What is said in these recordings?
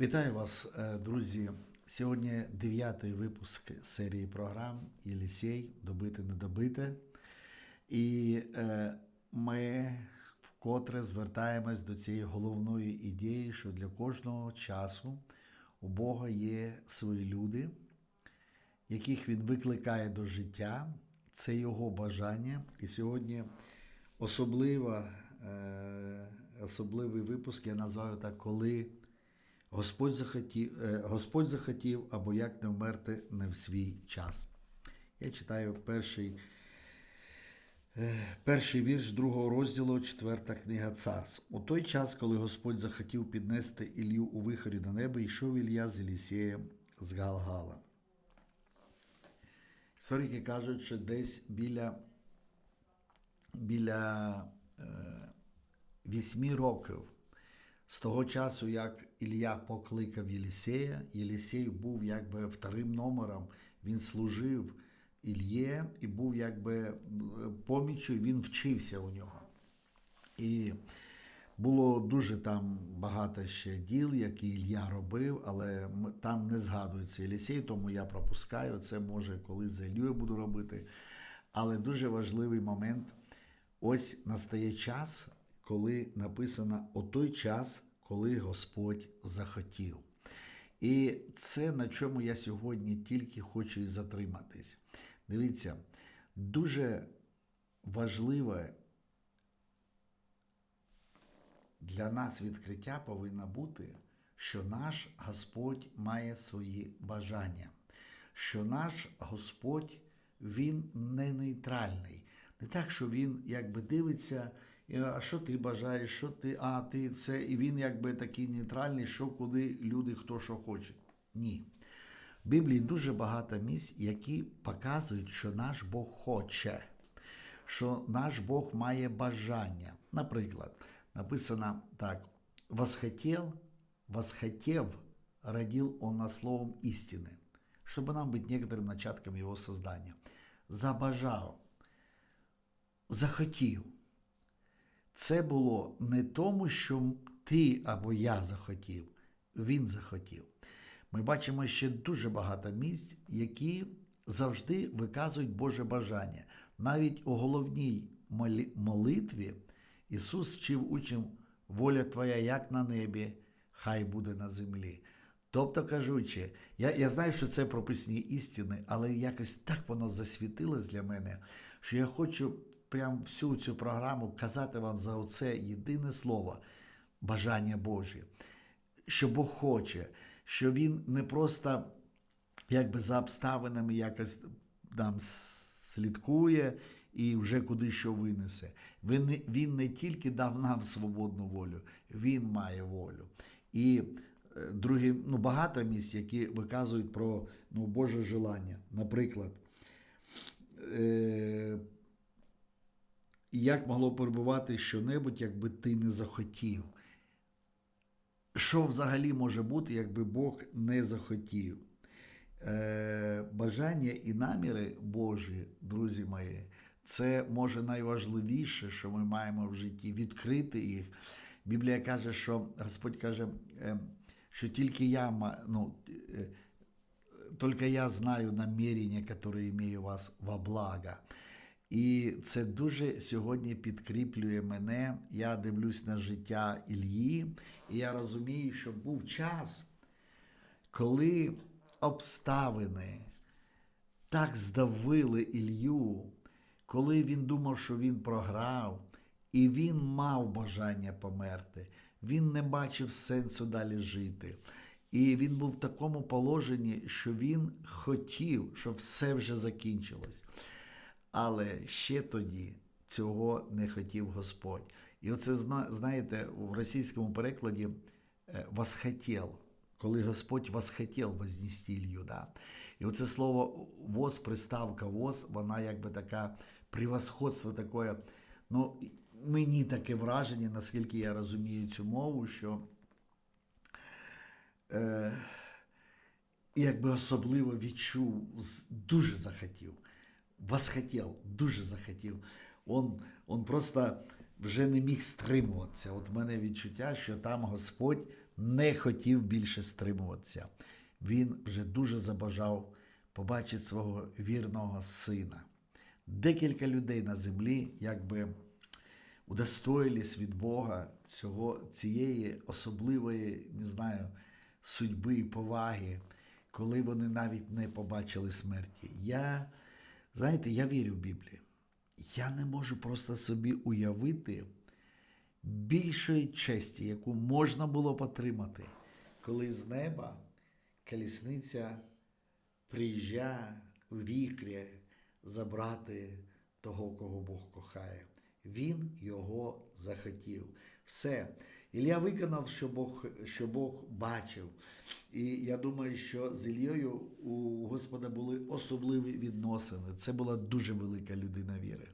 Вітаю вас, е, друзі. Сьогодні дев'ятий випуск серії програм Єлісей Добити не добити. І е, ми вкотре звертаємось до цієї головної ідеї, що для кожного часу у Бога є свої люди, яких він викликає до життя. Це його бажання. І сьогодні особлива, е, особливий випуск я назвав так, коли. Господь захотів, е, Господь захотів або як не вмерти не в свій час. Я читаю перший, е, перший вірш другого розділу, четверта книга Царств. У той час, коли Господь захотів піднести Ілью у вихорі до неба, йшов Ілля з Елісієм з Галгала. Історики кажуть, що десь біля, біля е, вісьми років з того часу, як Ілля покликав Єлісея, Єлісей був якби вторим номером, він служив Ільє і був якби поміччю, і він вчився у нього. І було дуже там багато ще діл, які Ілля робив, але там не згадується Єлісей, тому я пропускаю. Це може колись за Іллю буду робити. Але дуже важливий момент. Ось настає час, коли написано о той час, коли Господь захотів. І це на чому я сьогодні тільки хочу і затриматись. Дивіться, дуже важливе для нас відкриття повинно бути, що наш Господь має свої бажання, що наш Господь він не нейтральний. Не так, що він якби дивиться, а що ти бажаєш, що ти, а ти це, і він якби такий нейтральний, що куди люди хто що хоче. Ні. В Біблії дуже багато місць, які показують, що наш Бог хоче, що наш Бог має бажання. Наприклад, написано так: восхотів, восхотев, родил он нас словом істини, щоб нам бути некоторим начатком його создання. Забажав, захотів. Це було не тому, що ти або я захотів, він захотів. Ми бачимо ще дуже багато місць, які завжди виказують Боже бажання. Навіть у головній молитві Ісус вчив учням, воля Твоя як на небі, хай буде на землі. Тобто кажучи, я, я знаю, що це прописні істини, але якось так воно засвітилось для мене, що я хочу прям всю цю програму казати вам за оце єдине слово бажання Божє, що Бог хоче, що Він не просто якби за обставинами якось нам слідкує і вже куди що винесе. Він не, він не тільки дав нам свободну волю, він має волю. І е, другі, ну, багато місць, які виказують про ну, Боже желання. Наприклад, е, як могло перебувати щонебудь, якби ти не захотів? Що взагалі може бути, якби Бог не захотів? Е, бажання і наміри Божі, друзі мої, це може найважливіше, що ми маємо в житті, відкрити їх. Біблія каже, що Господь каже, е, що тільки я ну, е, только я знаю намірення, які маю вас во благо. І це дуже сьогодні підкріплює мене. Я дивлюсь на життя Ільї, і я розумію, що був час, коли обставини так здавили Ілью, коли він думав, що він програв, і він мав бажання померти. Він не бачив сенсу далі жити. І він був в такому положенні, що він хотів, щоб все вже закінчилось. Але ще тоді цього не хотів Господь. І оце знаєте, в російському перекладі е, восхотів, коли Господь восхотів вознести Ілью. Да? І оце слово воз, приставка воз, вона якби така превосходство таке. Ну, мені таке враження, наскільки я розумію цю мову, що е, якби особливо відчув, дуже захотів. Восхотів, дуже захотів. Он, он просто вже не міг стримуватися. От в мене відчуття, що там Господь не хотів більше стримуватися. Він вже дуже забажав побачити свого вірного сина. Декілька людей на землі, якби удостоїлись від Бога цього, цієї особливої, не знаю, судьби і поваги, коли вони навіть не побачили смерті. Я, знаєте, я вірю в Біблію. Я не можу просто собі уявити більшої честі, яку можна було б отримати, коли з неба колісниця приїжджає у вікрі забрати того, кого Бог кохає. Він його захотів. Все. Ілля виконав, що Бог, що Бог бачив. І я думаю, що з Ільєю у Господа були особливі відносини. Це була дуже велика людина віри.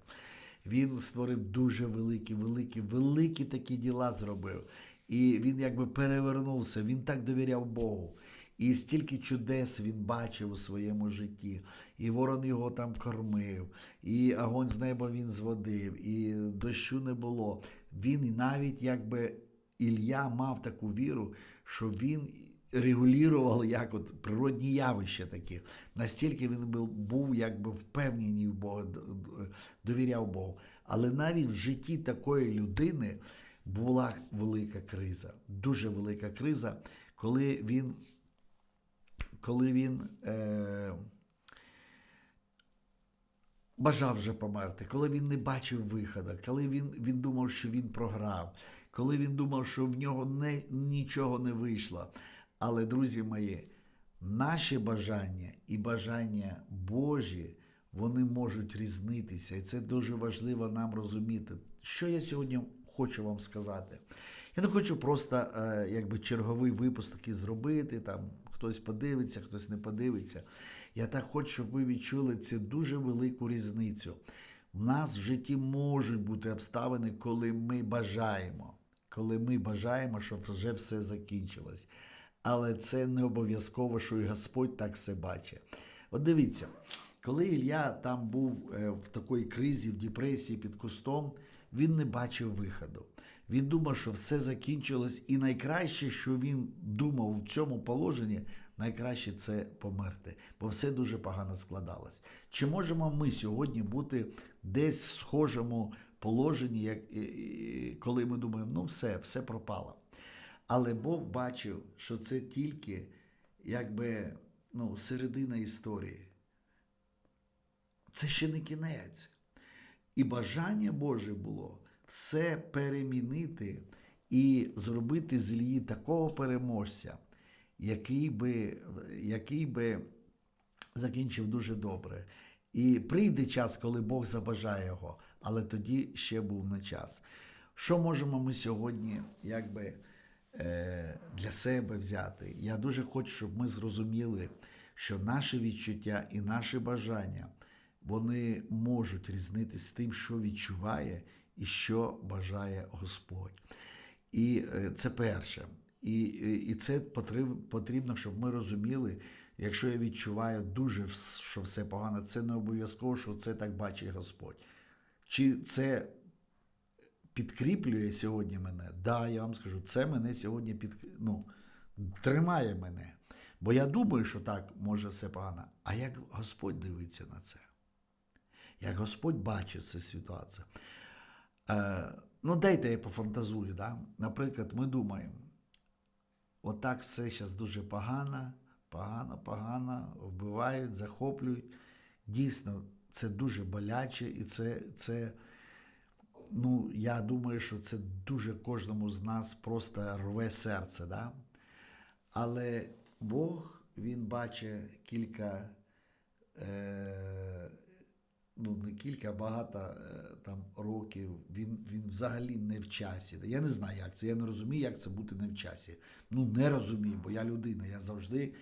Він створив дуже великі, великі, великі такі діла зробив. І він якби перевернувся, він так довіряв Богу. І стільки чудес він бачив у своєму житті. І ворон його там кормив, і огонь з неба він зводив, і дощу не було. Він навіть якби Ілля мав таку віру, що він регулював як от природні явища такі. Настільки він був, був якби впевнений в Бога, довіряв Богу. Але навіть в житті такої людини була велика криза, дуже велика криза, коли він, коли він е, бажав вже померти, коли він не бачив виходу, коли він, він думав, що він програв, коли він думав, що в нього не, нічого не вийшло. Але, друзі мої, наші бажання і бажання Божі, вони можуть різнитися. І це дуже важливо нам розуміти. Що я сьогодні хочу вам сказати? Я не хочу просто е, якби черговий випуск такий зробити, там хтось подивиться, хтось не подивиться. Я так хочу, щоб ви відчули цю дуже велику різницю. В нас в житті можуть бути обставини, коли ми бажаємо, коли ми бажаємо, щоб вже все закінчилось. Але це не обов'язково, що і Господь так все бачить. От дивіться, коли Ілля там був е, в такій кризі, в депресії під кустом, він не бачив виходу. Він думав, що все закінчилось, і найкраще, що він думав у цьому положенні, найкраще це померти, бо все дуже погано складалось. Чи можемо ми сьогодні бути десь в схожому положенні, як, коли ми думаємо, ну все, все пропало. Але Бог бачив, що це тільки якби ну, середина історії. Це ще не кінець. І бажання Боже було все перемінити і зробити з Ілії такого переможця, який би, який би закінчив дуже добре. І прийде час, коли Бог забажає його, але тоді ще був не час. Що можемо ми сьогодні якби, е, для себе взяти? Я дуже хочу, щоб ми зрозуміли, що наші відчуття і наші бажання вони можуть різнитися з тим, що відчуває і що бажає Господь. І е, це перше. І, і і це потрібно, щоб ми розуміли, якщо я відчуваю дуже, що все погано, це не обов'язково, що це так бачить Господь. Чи це підкріплює сьогодні мене? Да, я вам скажу, це мене сьогодні під, ну, тримає мене. Бо я думаю, що так може все погано. А як Господь дивиться на це? Як Господь бачить цю ситуацію? Е, ну, дайте я пофантазую. Да? Наприклад, ми думаємо, отак все зараз дуже погано, погано, погано, вбивають, захоплюють. Дійсно, це дуже боляче, і це, це ну, я думаю, що це дуже кожному з нас просто рве серце. Да? Але Бог, Він бачить кілька, е, ну не кілька, а багато е, там років. Він, він взагалі не в часі. Я не знаю, як це. Я не розумію, як це бути не в часі. Ну, не розумію, бо я людина. Я завжди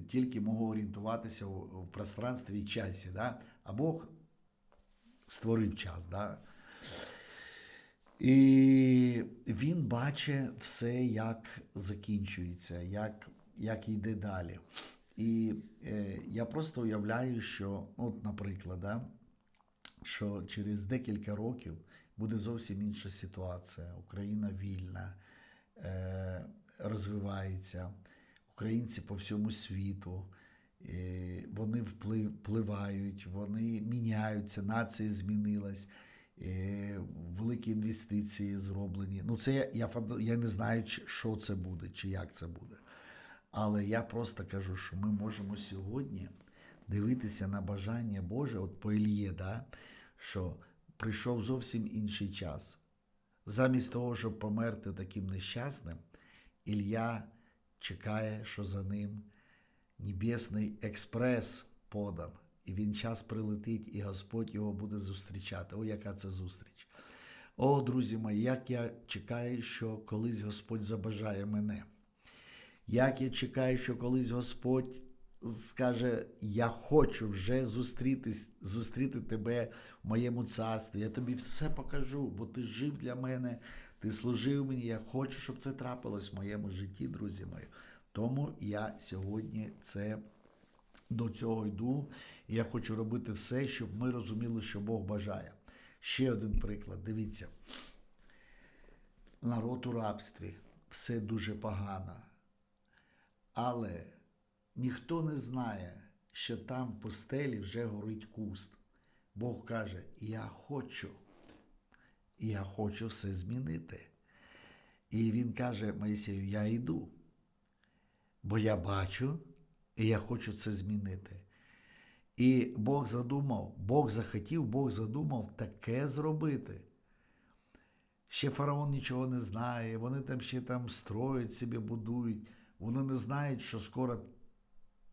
тільки можу орієнтуватися в, пространстві і часі. Да? А Бог створив час. Да? І він бачить все, як закінчується, як, як йде далі. І е, я просто уявляю, що, от, наприклад, да, що через декілька років буде зовсім інша ситуація. Україна вільна, е, розвивається, українці по всьому світу. е, Вони вплив- впливають, вони міняються, нація змінилась, е, великі інвестиції зроблені. Ну, це я, я, я не знаю, що це буде, чи як це буде. Але я просто кажу, що ми можемо сьогодні дивитися на бажання Боже, от по Ільє, да, що прийшов зовсім інший час. Замість того, щоб померти таким нещасним, Ілля чекає, що за ним небесний експрес подан, і він час прилетить, і Господь його буде зустрічати. О, яка це зустріч! О, друзі мої, як я чекаю, що колись Господь забажає мене. Як я чекаю, що колись Господь скаже: Я хочу вже зустрітись, зустріти тебе в моєму царстві. Я тобі все покажу, бо ти жив для мене, ти служив мені. Я хочу, щоб це трапилось в моєму житті, друзі мої. Тому я сьогодні це до цього йду. І я хочу робити все, щоб ми розуміли, що Бог бажає. Ще один приклад. Дивіться. Народ у рабстві, все дуже погано. Але ніхто не знає, що там в пустелі вже горить куст. Бог каже: Я хочу, я хочу все змінити. І він каже Моїсею, я йду, бо я бачу, і я хочу це змінити. І Бог задумав, Бог захотів, Бог задумав таке зробити. Ще фараон нічого не знає, вони там ще там строять собі, будують. Вони не знають, що скоро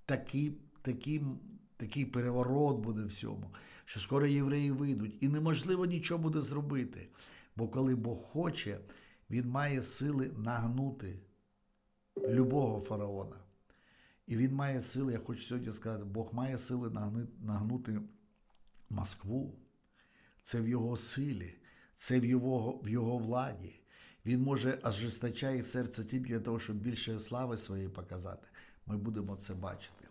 такий, такий, такий переворот буде всьому, що скоро євреї вийдуть, і неможливо нічого буде зробити. Бо коли Бог хоче, він має сили нагнути любого фараона. І він має сили, я хочу сьогодні сказати, Бог має сили нагнути Москву. Це в його силі, це в його, в його владі. Він може ожесточає їх серце тільки для того, щоб більше слави своєї показати. Ми будемо це бачити.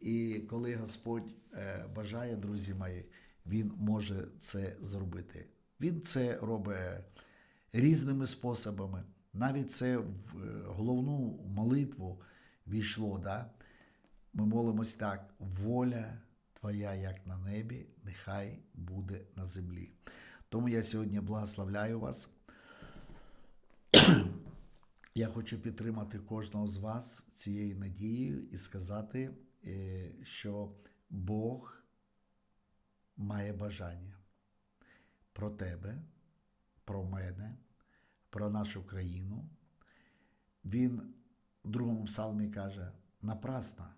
І коли Господь е, бажає, друзі мої, Він може це зробити. Він це робить різними способами. Навіть це в е, головну молитву війшло. Да? Ми молимось так: воля Твоя, як на небі, нехай буде на землі. Тому я сьогодні благословляю вас. Я хочу підтримати кожного з вас цією надією і сказати, е, що Бог має бажання про тебе, про мене, про нашу країну. Він в другому псалмі каже: напрасно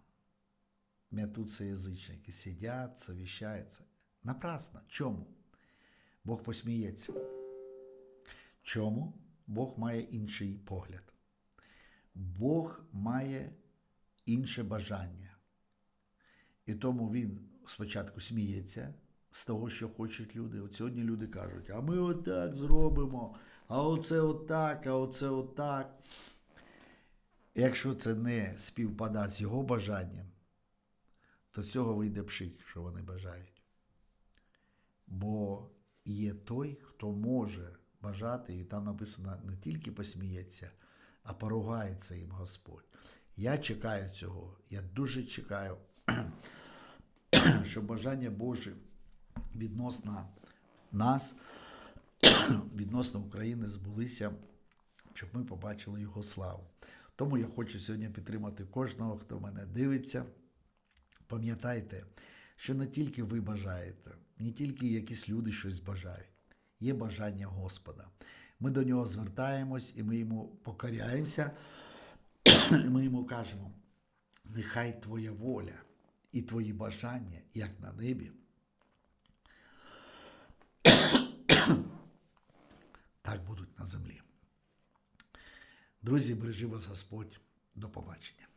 м'ятуться язичники, сидять, совіщаються. Напрасно. Чому? Бог посміється. Чому? Бог має інший погляд. Бог має інше бажання. І тому він спочатку сміється з того, що хочуть люди. От сьогодні люди кажуть, а ми отак зробимо, а оце отак, а оце отак. Якщо це не співпадає з його бажанням, то з цього вийде пшик, що вони бажають. Бо є той, хто може бажати, і там написано не тільки посміється, а поругається їм Господь. Я чекаю цього. Я дуже чекаю, що бажання Боже відносно нас, відносно України збулися, щоб ми побачили Його славу. Тому я хочу сьогодні підтримати кожного, хто мене дивиться. Пам'ятайте, що не тільки ви бажаєте, не тільки якісь люди щось бажають, є бажання Господа. Ми до нього звертаємось і ми йому покоряємося, і ми йому кажемо: нехай твоя воля і твої бажання, як на небі, так будуть на землі. Друзі, бережи вас Господь. До побачення.